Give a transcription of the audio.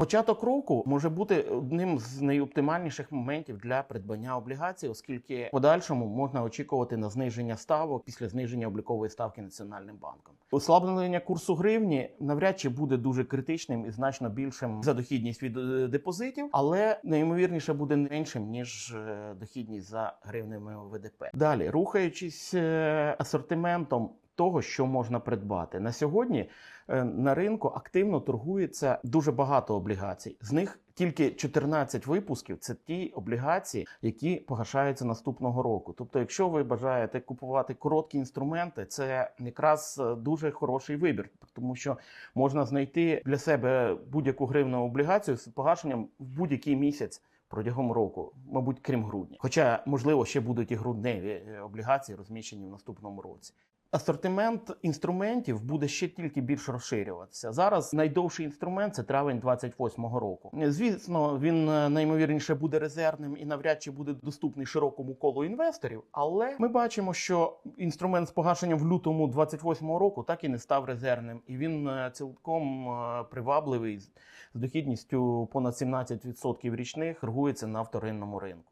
Початок року може бути одним з найоптимальніших моментів для придбання облігацій, оскільки в подальшому можна очікувати на зниження ставок після зниження облікової ставки національним банком. Ослаблення курсу гривні навряд чи буде дуже критичним і значно більшим за дохідність від е, депозитів, але найімовірніше буде меншим ніж е, дохідність за гривневими ВДП. Далі рухаючись е, асортиментом того, що можна придбати на сьогодні. е, На ринку активно торгується дуже багато облігацій. З них тільки 14 випусків це ті облігації, які погашаються наступного року. Тобто, якщо ви бажаєте купувати короткі інструменти, це якраз е, дуже хороший вибір, тому що можна знайти для себе будь-яку гривну облігацію з погашенням в будь-який місяць. Протягом року, мабуть, крім грудня. Хоча, можливо, ще будуть і грудневі е, облігації розміщені в наступному році. Асортимент інструментів буде ще тільки більш розширюватися. Зараз найдовший інструмент це травень 28-го року. Звісно, він е, наймовірніше буде резервним і навряд чи буде доступний широкому колу інвесторів. Але ми бачимо, що інструмент з погашенням в лютому 28-го року так і не став резервним, і він е, цілком е, привабливий з дохідністю понад 17% річних торгується на вторинному ринку.